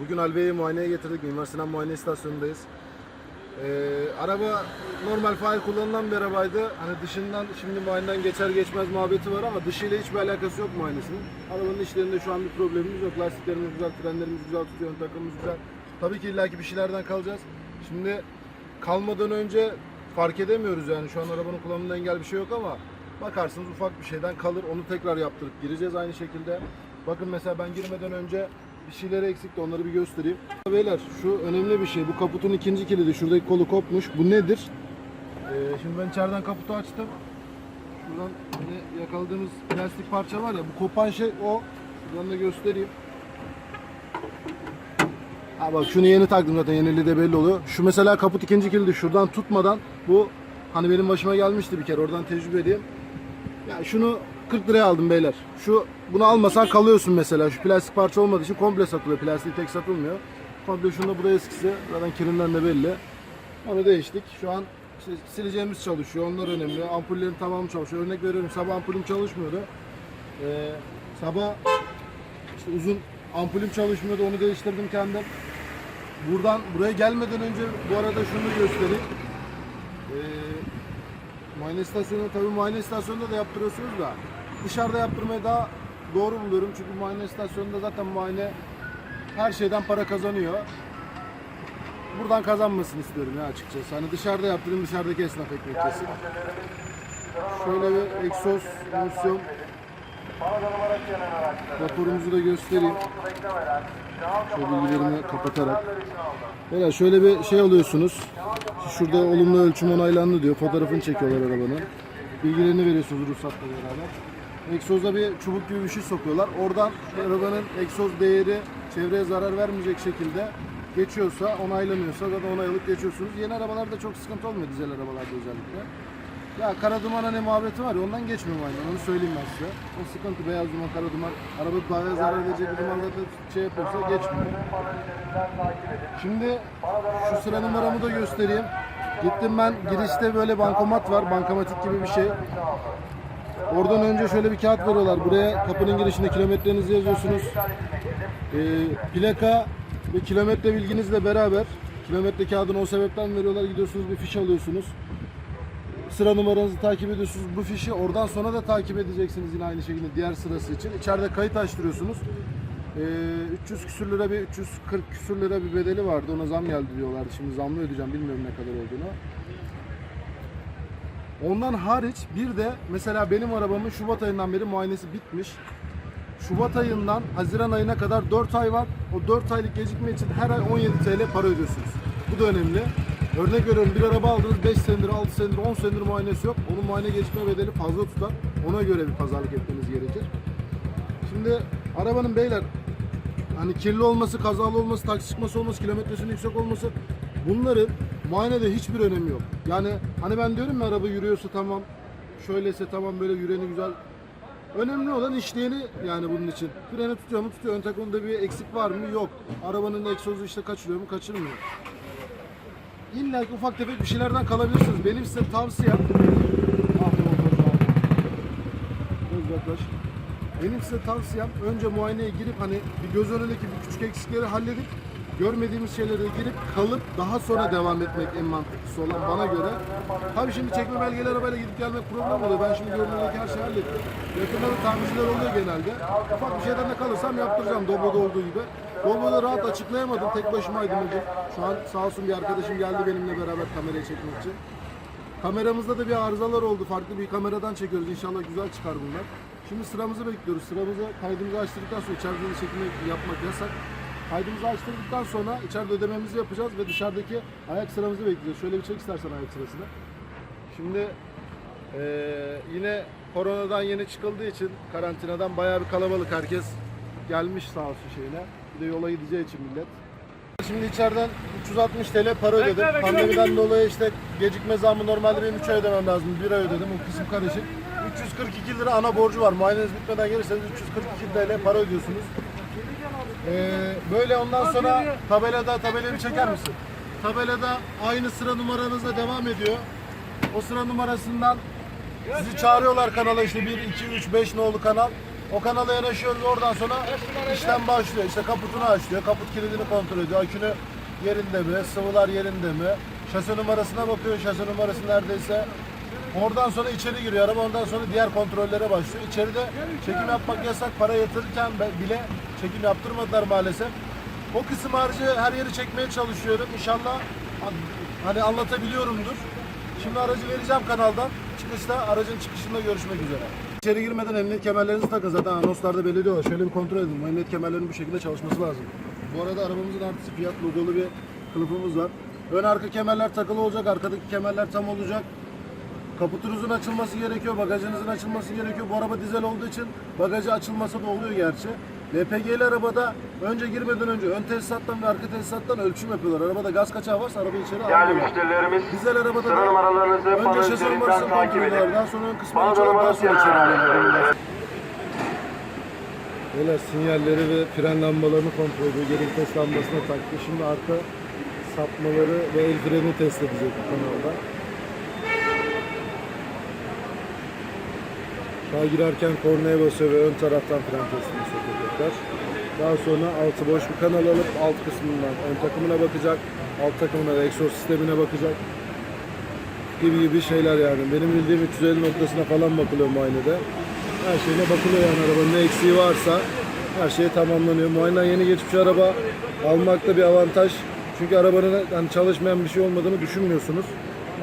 Bugün Albe'yi muayeneye getirdik. Mimar Sinan Muayene İstasyonu'ndayız. Ee, araba normal fail kullanılan bir arabaydı. Hani dışından şimdi muayeneden geçer geçmez muhabbeti var ama dışıyla hiçbir alakası yok muayenesinin. Arabanın içlerinde şu an bir problemimiz yok. Lastiklerimiz güzel, frenlerimiz güzel tutuyor, ön takımımız güzel. Tabii ki illaki bir şeylerden kalacağız. Şimdi kalmadan önce fark edemiyoruz yani şu an arabanın kullanımında engel bir şey yok ama bakarsınız ufak bir şeyden kalır. Onu tekrar yaptırıp gireceğiz aynı şekilde. Bakın mesela ben girmeden önce bir şeyleri eksikti onları bir göstereyim. Beyler şu önemli bir şey. Bu kaputun ikinci kilidi. Şuradaki kolu kopmuş. Bu nedir? Ee, şimdi ben içeriden kaputu açtım. Şuradan hani yakaladığımız plastik parça var ya bu kopan şey o. Şuradan da göstereyim. Ha bak şunu yeni taktım zaten yenili de belli oluyor. Şu mesela kaput ikinci kilidi şuradan tutmadan bu hani benim başıma gelmişti bir kere oradan tecrübe edeyim. Ya şunu 40 liraya aldım beyler. Şu bunu almasan kalıyorsun mesela. Şu plastik parça olmadığı için komple satılıyor. Plastiği tek satılmıyor. Komple şunu da buraya eskisi. Zaten kirinden de belli. Onu değiştik. Şu an işte sileceğimiz çalışıyor. Onlar önemli. Ampullerin tamamı çalışıyor. Örnek veriyorum sabah ampulüm çalışmıyordu. Ee, sabah işte uzun ampulüm çalışmıyordu. Onu değiştirdim kendim. Buradan buraya gelmeden önce bu arada şunu göstereyim. Ee, Muayene istasyonu tabii muayene istasyonunda da yaptırıyorsunuz da dışarıda yaptırmayı daha doğru buluyorum çünkü muayene istasyonunda zaten muayene her şeyden para kazanıyor. Buradan kazanmasını istiyorum ya açıkçası. Hani dışarıda yaptırayım dışarıdaki esnaf ekmek yesin. Şöyle bir egzoz emisyon raporumuzu da göstereyim. Şöyle bilgilerini kapatarak. Böyle şöyle bir şey alıyorsunuz. Şurada olumlu ölçüm onaylandı diyor. Fotoğrafını çekiyorlar arabanın. Bilgilerini veriyorsunuz ruhsatla beraber. Egzoza bir çubuk gibi bir şey sokuyorlar. Oradan arabanın egzoz değeri çevreye zarar vermeyecek şekilde geçiyorsa, onaylanıyorsa zaten onay alıp geçiyorsunuz. Yeni arabalarda çok sıkıntı olmuyor dizel arabalarda özellikle. Ya kara duman hani muhabbeti var ya ondan geçmiyor aynen onu söyleyeyim ben size. O sıkıntı beyaz duman, kara duman, araba daha zarar verecek bir dumanlarda şey yapıyorsa geçmiyor. Şimdi şu sıra numaramı da göstereyim. Gittim ben girişte böyle bankomat var, bankamatik gibi bir şey. Oradan önce şöyle bir kağıt veriyorlar. Buraya kapının girişinde kilometrenizi yazıyorsunuz. Ee, plaka ve kilometre bilginizle beraber kilometre kağıdını o sebepten veriyorlar. Gidiyorsunuz bir fiş alıyorsunuz. Sıra numaranızı takip ediyorsunuz. Bu fişi oradan sonra da takip edeceksiniz yine aynı şekilde diğer sırası için. İçeride kayıt açtırıyorsunuz. Ee, 300 küsür lira bir 340 küsür lira bir bedeli vardı. Ona zam geldi diyorlardı. Şimdi zamlı ödeyeceğim bilmiyorum ne kadar olduğunu. Ondan hariç bir de mesela benim arabamın Şubat ayından beri muayenesi bitmiş. Şubat ayından Haziran ayına kadar 4 ay var. O 4 aylık gecikme için her ay 17 TL para ödüyorsunuz. Bu da önemli. Örnek veriyorum bir araba aldınız 5 senedir, 6 senedir, 10 senedir muayenesi yok. Onun muayene gecikme bedeli fazla tutar. Ona göre bir pazarlık etmeniz gerekir. Şimdi arabanın beyler hani kirli olması, kazalı olması, taksi çıkması olması, kilometresinin yüksek olması bunların muayenede hiçbir önemi yok. Yani hani ben diyorum ya araba yürüyorsa tamam, şöylese tamam böyle yüreni güzel. Önemli olan işleyeni yani bunun için. Freni tutuyor mu tutuyor. Ön takımında bir eksik var mı? Yok. Arabanın egzozu işte kaçırıyor mu? Kaçırmıyor. İlla ufak tefek bir şeylerden kalabilirsiniz. Benim size tavsiyem Ah, yaklaş. Benim size tavsiyem önce muayeneye girip hani bir göz önündeki bir küçük eksikleri halledip görmediğimiz şeylere girip kalıp daha sonra devam etmek en mantıklısı olan bana göre. Tabii şimdi çekme belgeleri arabayla gidip gelmek problem oluyor. Ben şimdi görünümdeki her şeyi hallettim. Yakında da tamirciler oluyor genelde. Ufak bir şeyden de kalırsam yaptıracağım Doblo'da olduğu gibi. Doblo'da rahat açıklayamadım. Tek başımaydım bugün. Şu an sağ olsun bir arkadaşım geldi benimle beraber kameraya çekmek için. Kameramızda da bir arızalar oldu. Farklı bir kameradan çekiyoruz. İnşallah güzel çıkar bunlar. Şimdi sıramızı bekliyoruz. Sıramızı kaydımızı açtırdıktan sonra içeride de çekimi yapmak yasak. Kaydımızı açtırdıktan sonra içeride ödememizi yapacağız ve dışarıdaki ayak sıramızı bekleyeceğiz. Şöyle bir çek istersen ayak sırasını. Şimdi eee, yine koronadan yeni çıkıldığı için karantinadan bayağı bir kalabalık. Herkes gelmiş sağ olsun şeyine. Bir de yola gideceği için millet. Şimdi içeriden 360 TL para ödedim. Pandemiden dolayı işte gecikme zammı normalde benim 3 ay ödemem lazım. 1 ay ödedim. O kısım karışık. 342 lira ana borcu var. Muayeneniz bitmeden gelirseniz 342 TL para ödüyorsunuz. Ee, böyle ondan sonra tabelada tabelayı çeker misin? Tabelada aynı sıra numaranızla devam ediyor. O sıra numarasından sizi çağırıyorlar kanala işte 1, 2, 3, 5 nolu kanal. O kanala yanaşıyoruz oradan sonra işlem başlıyor. İşte kaputunu açlıyor, kaput kilidini kontrol ediyor. Akünü yerinde mi, sıvılar yerinde mi? Şase numarasına bakıyor, şase numarası neredeyse. Oradan sonra içeri giriyor araba, ondan sonra diğer kontrollere başlıyor. İçeride çekim yapmak yasak, para yatırırken bile çekim yaptırmadılar maalesef. O kısım harici her yeri çekmeye çalışıyorum. İnşallah an- hani anlatabiliyorumdur. Şimdi aracı vereceğim kanaldan. Çıkışta aracın çıkışında görüşmek üzere. İçeri girmeden emniyet kemerlerinizi takın zaten anonslarda belirliyorlar. Şöyle bir kontrol edin. Emniyet kemerlerinin bu şekilde çalışması lazım. Bu arada arabamızın artısı fiyat logolu bir kılıfımız var. Ön arka kemerler takılı olacak, arkadaki kemerler tam olacak. Kaputunuzun açılması gerekiyor, bagajınızın açılması gerekiyor. Bu araba dizel olduğu için bagajı açılması da oluyor gerçi. LPG'li arabada önce girmeden önce ön tesisattan ve arka tesisattan ölçüm yapıyorlar. Arabada gaz kaçağı varsa arabayı içeri Değerli almıyorlar. müşterilerimiz, Dizel arabada sıra da numaralarınızı önce şase numarasını takip ediyorlar. edin. Daha sonra ön kısmını açıyorlar. Daha sonra içeri alıyorlar. Beyler sinyalleri ve fren lambalarını kontrol ediyor. Geri vites lambasına taktı. Şimdi arka sapmaları ve el freni test edecek bu kanalda. Daha girerken kornaya basıyor ve ön taraftan fren testini sökecekler. Daha sonra altı boş bir kanal alıp alt kısmından ön takımına bakacak. Alt takımına da egzoz sistemine bakacak. Gibi gibi şeyler yani. Benim bildiğim 350 noktasına falan bakılıyor muayenede. Her şeyine bakılıyor yani arabanın ne eksiği varsa her şey tamamlanıyor. Muayeneden yeni geçmiş araba almakta bir avantaj. Çünkü arabanın hani çalışmayan bir şey olmadığını düşünmüyorsunuz.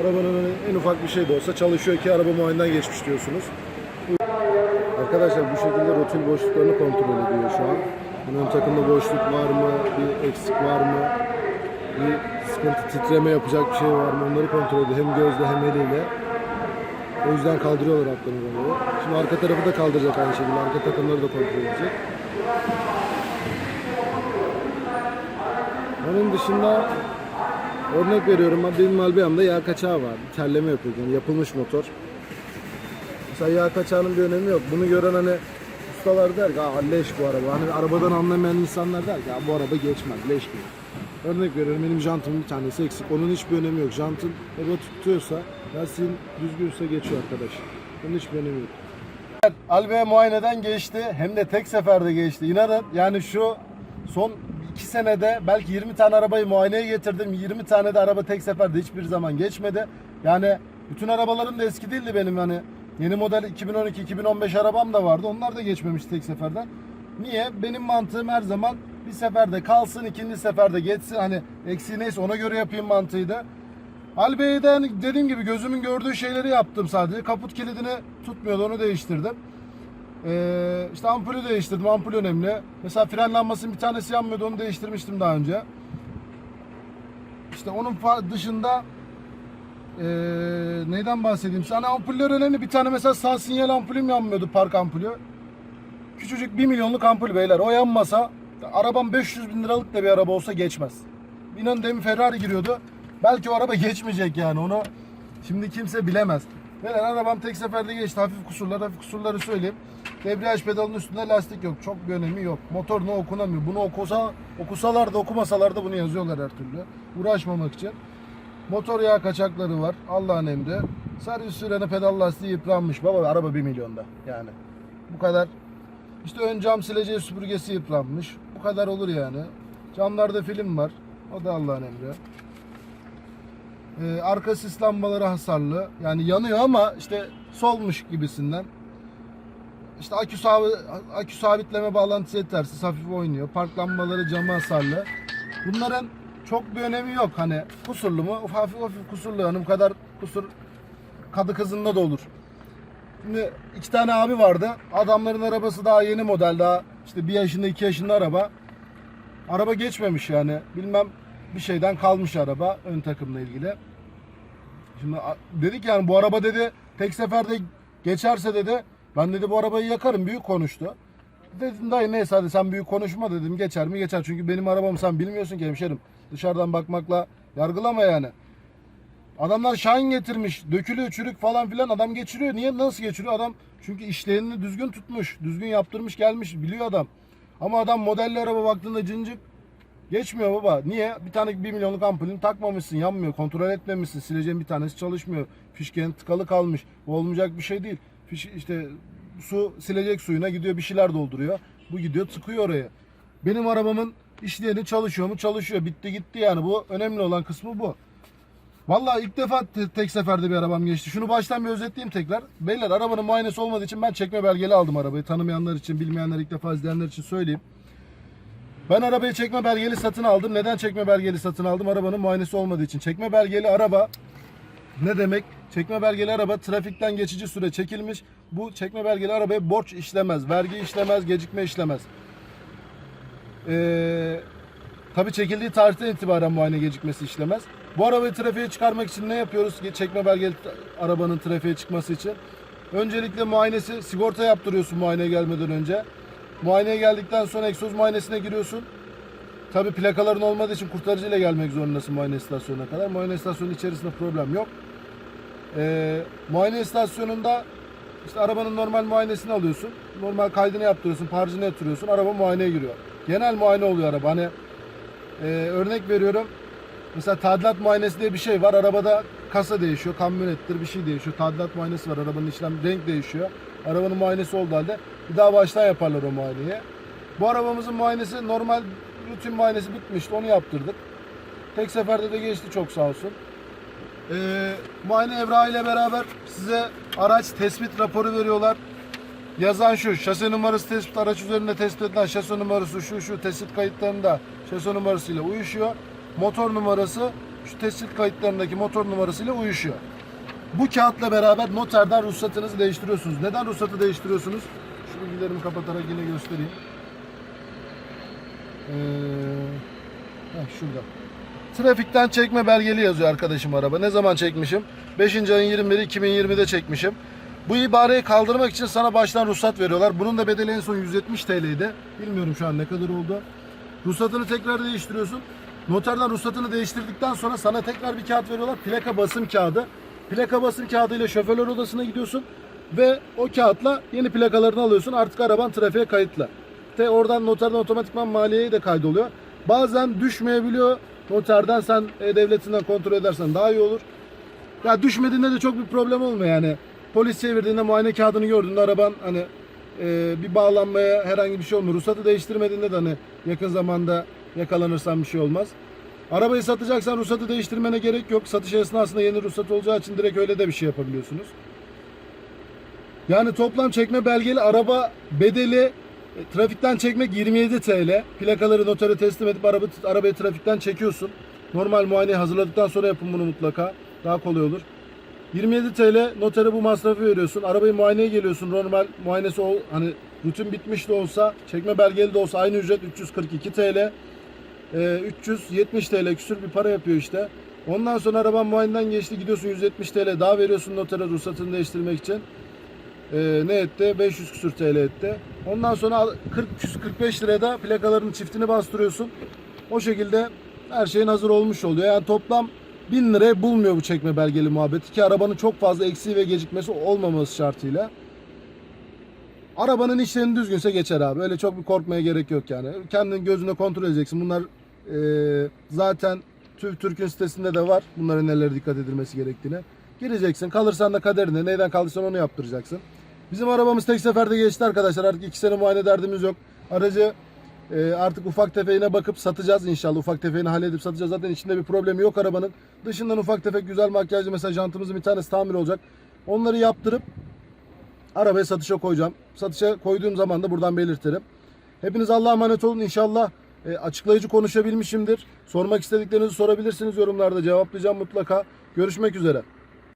Arabanın hani en ufak bir şey de olsa çalışıyor ki araba muayeneden geçmiş diyorsunuz. Arkadaşlar bu şekilde rotil boşluklarını kontrol ediyor şu an. Ön takımda boşluk var mı? Bir eksik var mı? Bir sıkıntı titreme yapacak bir şey var mı? Onları kontrol ediyor. Hem gözle hem eliyle. O yüzden kaldırıyorlar altlarını böyle. Şimdi arka tarafı da kaldıracak aynı şekilde. Arka takımları da kontrol edecek. Onun dışında örnek veriyorum benim Albia'mda yağ kaçağı var. Terleme yapıyor. Yani yapılmış motor. Mesela yağ kaçağının bir önemi yok. Bunu gören hani ustalar der ki "Aa, leş bu araba. Hani arabadan anlamayan insanlar der ki "Ya bu araba geçmez leş gibi. Örnek veriyorum benim jantımın bir tanesi eksik. Onun hiçbir önemi yok. Jantın araba tutuyorsa lastiğin düzgünse geçiyor arkadaş. Onun hiçbir önemi yok. Albe muayeneden geçti. Hem de tek seferde geçti. İnanın yani şu son 2 senede belki 20 tane arabayı muayeneye getirdim. 20 tane de araba tek seferde hiçbir zaman geçmedi. Yani bütün arabalarım da eski değildi benim hani. Yeni model 2012-2015 arabam da vardı. Onlar da geçmemiş tek seferden. Niye? Benim mantığım her zaman bir seferde kalsın, ikinci seferde geçsin. Hani eksiği neyse ona göre yapayım mantığıydı. Albeye'den dediğim gibi gözümün gördüğü şeyleri yaptım sadece. Kaput kilidini tutmuyordu onu değiştirdim. Ee, işte ampulü değiştirdim. Ampul önemli. Mesela fren lambasının bir tanesi yanmıyordu onu değiştirmiştim daha önce. İşte onun dışında ee, neyden bahsedeyim? Sana ampuller önemli. Bir tane mesela sağ sinyal ampulüm yanmıyordu park ampulü. Küçücük 1 milyonluk ampul beyler. O yanmasa arabam 500 bin liralık da bir araba olsa geçmez. İnanın demin Ferrari giriyordu. Belki o araba geçmeyecek yani onu şimdi kimse bilemez. Beyler arabam tek seferde geçti. Hafif kusurlar, hafif kusurları söyleyeyim. Debriyaj pedalının üstünde lastik yok. Çok bir önemi yok. Motor ne okunamıyor. Bunu okusa, okusalar da okumasalar da bunu yazıyorlar her türlü. Uğraşmamak için. Motor yağ kaçakları var. Allah'ın emri. Servis freni pedal lastiği yıpranmış. Baba araba 1 milyonda yani. Bu kadar. İşte ön cam sileceği süpürgesi yıpranmış. Bu kadar olur yani. Camlarda film var. O da Allah'ın emri. Ee, arka sis lambaları hasarlı. Yani yanıyor ama işte solmuş gibisinden. İşte akü, sabi- akü sabitleme bağlantısı yetersiz hafif oynuyor. Park lambaları camı hasarlı. Bunların çok bir önemi yok. Hani kusurlu mu? Hafif hafif kusurlu. Bu kadar kusur kadı kızında da olur. Şimdi iki tane abi vardı. Adamların arabası daha yeni model. Daha işte bir yaşında iki yaşında araba. Araba geçmemiş yani. Bilmem bir şeyden kalmış araba ön takımla ilgili. Şimdi dedik yani bu araba dedi tek seferde geçerse dedi ben dedi bu arabayı yakarım büyük konuştu. Dedim dayı neyse hadi sen büyük konuşma dedim geçer mi geçer çünkü benim arabam sen bilmiyorsun ki hemşerim dışarıdan bakmakla yargılama yani. Adamlar Şahin getirmiş dökülüyor çürük falan filan adam geçiriyor niye nasıl geçiriyor adam çünkü işlerini düzgün tutmuş düzgün yaptırmış gelmiş biliyor adam. Ama adam modelli araba baktığında cincik Geçmiyor baba. Niye? Bir tane 1 milyonluk ampulünü takmamışsın, yanmıyor, kontrol etmemişsin. Sileceğin bir tanesi çalışmıyor. Fişkenin tıkalı kalmış. Bu olmayacak bir şey değil. Fiş, işte su silecek suyuna gidiyor bir şeyler dolduruyor. Bu gidiyor tıkıyor oraya. Benim arabamın işleyeni çalışıyor mu? Çalışıyor. Bitti gitti yani. Bu önemli olan kısmı bu. Vallahi ilk defa te- tek seferde bir arabam geçti. Şunu baştan bir özetleyeyim tekrar. Beyler arabanın muayenesi olmadığı için ben çekme belgeli aldım arabayı. Tanımayanlar için, bilmeyenler ilk defa izleyenler için söyleyeyim. Ben arabayı çekme belgeli satın aldım. Neden çekme belgeli satın aldım? Arabanın muayenesi olmadığı için. Çekme belgeli araba ne demek? Çekme belgeli araba trafikten geçici süre çekilmiş. Bu çekme belgeli arabaya borç işlemez, vergi işlemez, gecikme işlemez. Ee, tabii çekildiği tarihten itibaren muayene gecikmesi işlemez. Bu arabayı trafiğe çıkarmak için ne yapıyoruz? Çekme belgeli arabanın trafiğe çıkması için. Öncelikle muayenesi, sigorta yaptırıyorsun muayeneye gelmeden önce. Muayeneye geldikten sonra egzoz muayenesine giriyorsun. Tabii plakaların olmadığı için kurtarıcıyla gelmek zorundasın muayene istasyonuna kadar. Muayene istasyonunun içerisinde problem yok. Ee, muayene istasyonunda işte arabanın normal muayenesini alıyorsun. Normal kaydını yaptırıyorsun, parcını yatırıyorsun. Araba muayeneye giriyor. Genel muayene oluyor araba. Hani e, örnek veriyorum. Mesela tadilat muayenesi diye bir şey var. Arabada kasa değişiyor, kamyonettir bir şey değişiyor. Tadilat muayenesi var. Arabanın işlem renk değişiyor. Arabanın muayenesi olduğu halde bir daha baştan yaparlar o muayeneyi. Bu arabamızın muayenesi normal rutin muayenesi bitmişti. Onu yaptırdık. Tek seferde de geçti çok sağ olsun. Ee, muayene evrağı ile beraber size araç tespit raporu veriyorlar. Yazan şu, şase numarası tespit, araç üzerinde tespit edilen şase numarası şu şu tespit kayıtlarında şase numarasıyla uyuşuyor. Motor numarası şu tespit kayıtlarındaki motor numarasıyla uyuşuyor. Bu kağıtla beraber noterden ruhsatınızı değiştiriyorsunuz. Neden ruhsatı değiştiriyorsunuz? Şu bilgilerimi kapatarak yine göstereyim. Ee, heh, şurada. Trafikten çekme belgeli yazıyor arkadaşım araba. Ne zaman çekmişim? 5. ayın 21'i 2020'de çekmişim. Bu ibareyi kaldırmak için sana baştan ruhsat veriyorlar. Bunun da bedeli en son 170 TL'ydi. Bilmiyorum şu an ne kadar oldu. Ruhsatını tekrar değiştiriyorsun. Noterden ruhsatını değiştirdikten sonra sana tekrar bir kağıt veriyorlar. Plaka basım kağıdı. Plaka basım kağıdı ile şoförler odasına gidiyorsun. Ve o kağıtla yeni plakalarını alıyorsun. Artık araban trafiğe kayıtlı. Ve oradan noterden otomatikman maliyeye de kaydoluyor. Bazen düşmeyebiliyor. Noterden sen e-devletinden kontrol edersen daha iyi olur. Ya düşmediğinde de çok bir problem olmuyor yani. Polis çevirdiğinde muayene kağıdını gördüğünde araban hani e, bir bağlanmaya herhangi bir şey olmuyor. Ruhsatı değiştirmediğinde de hani yakın zamanda yakalanırsan bir şey olmaz. Arabayı satacaksan ruhsatı değiştirmene gerek yok. Satış esnasında yeni ruhsat olacağı için direkt öyle de bir şey yapabiliyorsunuz. Yani toplam çekme belgeli araba bedeli e, trafikten çekmek 27 TL. Plakaları notere teslim edip araba, arabayı trafikten çekiyorsun. Normal muayeneyi hazırladıktan sonra yapın bunu mutlaka. Daha kolay olur. 27 TL notere bu masrafı veriyorsun. Arabayı muayeneye geliyorsun. Normal muayenesi ol, hani rutin bitmiş de olsa, çekme belgeli de olsa aynı ücret 342 TL. Ee, 370 TL küsür bir para yapıyor işte. Ondan sonra araban muayeneden geçti gidiyorsun 170 TL daha veriyorsun notere ruhsatını değiştirmek için. Ee, ne etti? 500 küsür TL etti. Ondan sonra 40 45 liraya da plakaların çiftini bastırıyorsun. O şekilde her şeyin hazır olmuş oluyor. Yani toplam 1000 liraya bulmuyor bu çekme belgeli muhabbeti ki arabanın çok fazla eksiği ve gecikmesi olmaması şartıyla. Arabanın işlerini düzgünse geçer abi. Öyle çok bir korkmaya gerek yok yani. Kendin gözüne kontrol edeceksin. Bunlar e, zaten TÜV Türk'ün sitesinde de var. Bunların nelere dikkat edilmesi gerektiğine. Gireceksin. Kalırsan da kaderine. Neyden kaldıysan onu yaptıracaksın. Bizim arabamız tek seferde geçti arkadaşlar. Artık iki sene muayene derdimiz yok. Aracı e, artık ufak tefeğine bakıp satacağız inşallah. Ufak tefeğini halledip satacağız. Zaten içinde bir problemi yok arabanın. Dışından ufak tefek güzel makyajlı mesela jantımızın bir tanesi tamir olacak. Onları yaptırıp arabayı satışa koyacağım. Satışa koyduğum zaman da buradan belirtirim. Hepiniz Allah'a emanet olun. İnşallah e, açıklayıcı konuşabilmişimdir. Sormak istediklerinizi sorabilirsiniz yorumlarda. Cevaplayacağım mutlaka. Görüşmek üzere.